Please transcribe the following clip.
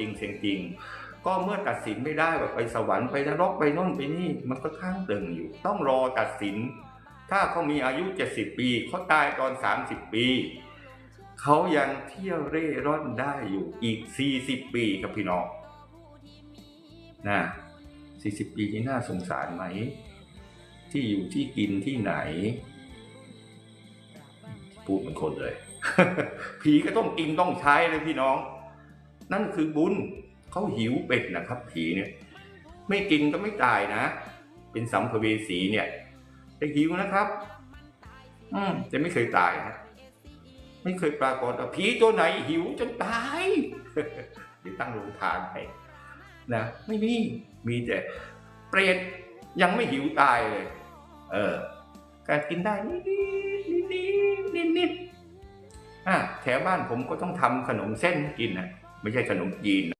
จริงเสียงจริง ก็เมื่อตัดสินไม่ได้ว่าไปสวรรค์ไปนรกไปน่นไปนี่มันก็ข้างตึงอยู่ ต้องรอตัดสิน ถ้าเขามีอายุ 70 ปีเขาตายตอน 30 ปีเขายังเที่ยวเร่ร่อนได้อยู่อีก 40 ปีครับพี่น้องนะ40 ปีนี่น่าสงสารไหม ที่อยู่ที่กินที่ไหน พูดเหมือนคนเลย ผีก็ต้องกินต้องใช้เลยพี่น้อง นั่นคือบุญเขาหิวเป็ดนะครับ ผีเนี่ย ไม่กินก็ไม่ตายนะ เป็นสัมภเวสีเนี่ยแต่หิวนะครับ อืมแต่ไม่เคยตายนะไม่เคยปรากฏว่าผีตัวไหนหิวจนตายเดี๋ยวตั้งโรงทานให้นะไม่มีมีแต่เปรตยังไม่หิวตายเลย เออ การกินได้นิดนิดนิดนิดนิดอะแถวบ้านผมก็ต้องทำขนมเส้นกินนะ ไม่ใช่ขนมจีน